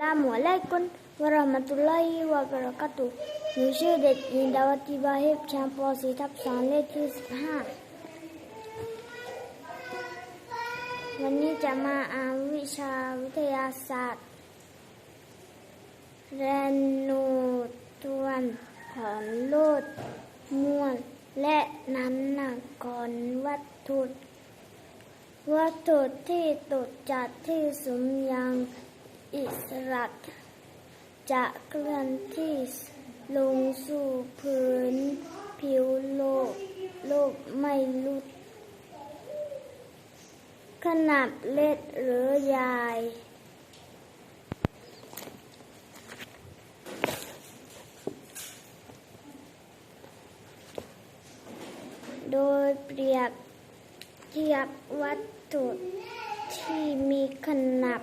Assalamualaikum warahmatullahi wabarakatuh หนูชื่อเด็กหญิงดาวติบาเฮบชั้นป .4 ทับ2เลขที่15วันนี้จะมาอ่านวิชาวิทยาศาสตร์เรนูทวนผลโลดมวลและน้ำหนักของวัตถุ วัตถุที่ตกจากที่สูงยัง อิสระจะเคลื่อนที่ลงสู่พื้นผิวโลกโลกไม่ลุด ขนาดเล็กหรือใหญ่โดยเปรียบเทียบวัตถุที่มีขนาด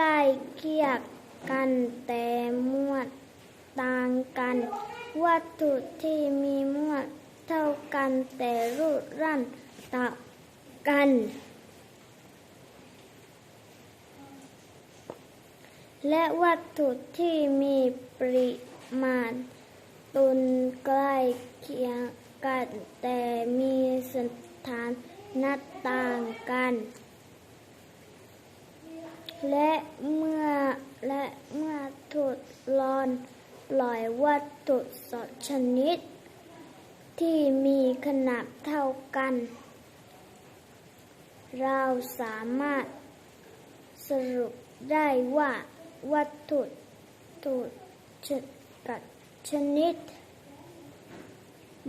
ใกล้เคียงกันแต่มวดต่างกัน วัตถุที่มีมวดเท่ากันแต่รูปร่างต่างกัน และวัตถุที่มีปริมาณตุนใกล้เคียงกันแต่มีสถานะต่างกัน และเมื่อและเมื่อทดลองปล่อยวัตถุสองชนิด ที่มีขนาดเท่ากัน เราสามารถสรุปได้ว่าวัตถุทุชกับชนิด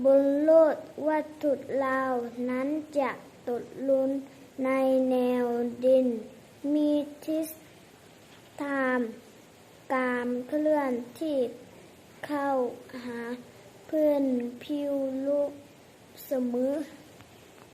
บนโลกวัตถุเหล่านั้นจะตกลุนในแนวดิน มีทิศทางกามเพื่อนที่เข้าหาเพื่อนพิวโลกเสมอ